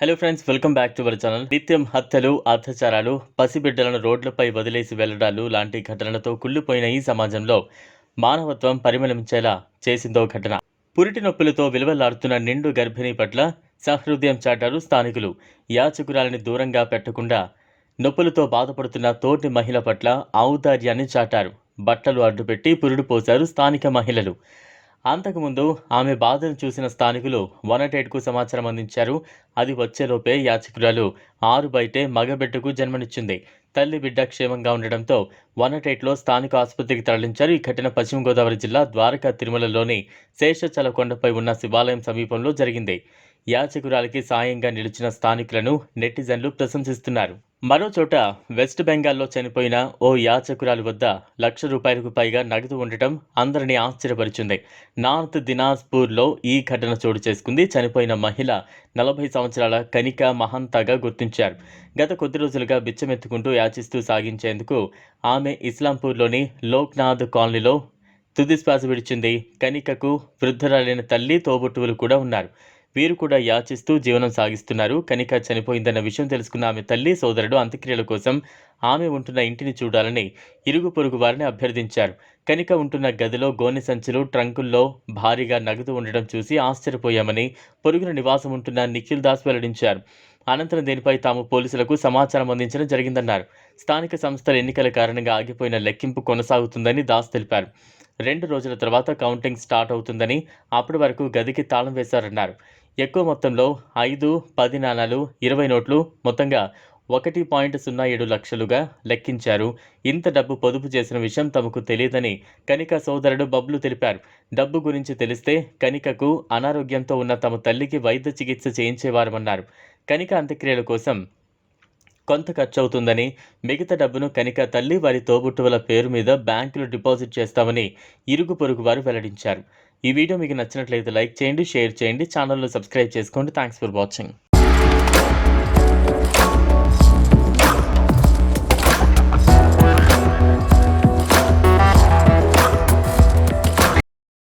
Hello friends welcome back to our channel నిత్యం హత్యలు అత్యాచారాలు పసిబిడ్డలను రోడ్లపై వదిలేసి వెళ్ళడాలు లాంటి ఘటనలతో కుళ్ళిపోయిన ఈ సమాజంలో మానవత్వం పరిమళించేలా చేసిందో ఘటన. పురిటి నొప్పులతో విలువలాడుతున్న నిండు గర్భిణీ పట్ల సహృదయం చాటారు స్థానికులు. యాచకురాలని దూరంగా పెట్టకుండా నొప్పులతో బాధపడుతున్న తోటి మహిళ పట్ల ఔదార్యాన్ని చాటారు. బట్టలు అడ్డుపెట్టి పురుడు పోశారు స్థానిక మహిళలు. అంతకుముందు ఆమె బాధను చూసిన స్థానికులు వన్ నాట్ ఎయిట్కు సమాచారం అందించారు. అది వచ్చేలోపే యాచకురాలు ఆరు బయటే మగబిడ్డకు జన్మనిచ్చింది. తల్లి బిడ్డ క్షేమంగా ఉండడంతో వన్ నాట్ ఎయిట్లో స్థానిక ఆసుపత్రికి తరలించారు. ఈ ఘటన పశ్చిమ గోదావరి జిల్లా ద్వారకా తిరుమలలోని శేషచల కొండపై ఉన్న శివాలయం సమీపంలో జరిగింది. యాచకురాలికి సాయంగా నిలిచిన స్థానికులను నెటిజన్లు ప్రశంసిస్తున్నారు. మరో చోట వెస్ట్ బెంగాల్లో చనిపోయిన ఓ యాచకురాలి వద్ద లక్ష రూపాయలకు పైగా నగదు ఉండటం అందరినీ ఆశ్చర్యపరిచింది. నార్త్ దినాజ్పూర్లో ఈ ఘటన చోటు చేసుకుంది. చనిపోయిన మహిళ నలభై సంవత్సరాల కనిక మహంతాగా గుర్తించారు. గత కొద్ది రోజులుగా బిచ్చమెత్తుకుంటూ యాచిస్తూ సాగించేందుకు ఆమె ఇస్లాంపూర్లోని లోక్నాథ్ కాలనీలో తుదిశ్వాస విడిచింది. కనికకు వృద్ధురాలైన తల్లి తోబుట్టువులు కూడా ఉన్నారు. వీరు కూడా యాచిస్తూ జీవనం సాగిస్తున్నారు. కనిక చనిపోయిందన్న విషయం తెలుసుకున్న ఆమె తల్లి సోదరుడు అంత్యక్రియల కోసం ఆమె ఉంటున్న ఇంటిని చూడాలని ఇరుగు పొరుగు వారిని అభ్యర్థించారు. కనిక ఉంటున్న గదిలో గోనె సంచులు ట్రంకుల్లో భారీగా నగదు ఉండడం చూసి ఆశ్చర్యపోయామని పొరుగున నివాసం ఉంటున్న నిఖిల్ దాస్ వెల్లడించారు. అనంతరం దీనిపై తాము పోలీసులకు సమాచారం అందించడం జరిగిందన్నారు. స్థానిక సంస్థల ఎన్నికల కారణంగా ఆగిపోయిన లెక్కింపు కొనసాగుతుందని దాస్ తెలిపారు. రెండు రోజుల తర్వాత కౌంటింగ్ స్టార్ట్ అవుతుందని అప్పటి వరకు గదికి తాళం వేశారన్నారు. ఎక్కువ మొత్తంలో ఐదు పది నాణాలు ఇరవై నోట్లు మొత్తంగా ఒకటి పాయింట్ సున్నా ఏడు లక్షలుగా లెక్కించారు. ఇంత డబ్బు పొదుపు చేసిన విషయం తమకు తెలియదని కనిక సోదరుడు బబ్లు తెలిపారు. డబ్బు గురించి తెలిస్తే కనికకు అనారోగ్యంతో ఉన్న తమ తల్లికి వైద్య చికిత్స చేయించేవారమన్నారు. కనిక అంత్యక్రియల కోసం కొంత ఖర్చు అవుతుందని మిగతా డబ్బును కనిక తల్లి వారి తోబుట్టువుల పేరు మీద బ్యాంకులో డిపాజిట్ చేస్తామని ఇరుగు పొరుగు వారు వెల్లడించారు. ఈ వీడియో మీకు నచ్చినట్లయితే లైక్ చేయండి షేర్ చేయండి ఛానల్ను సబ్స్క్రైబ్ చేసుకోండి. Thanks for watching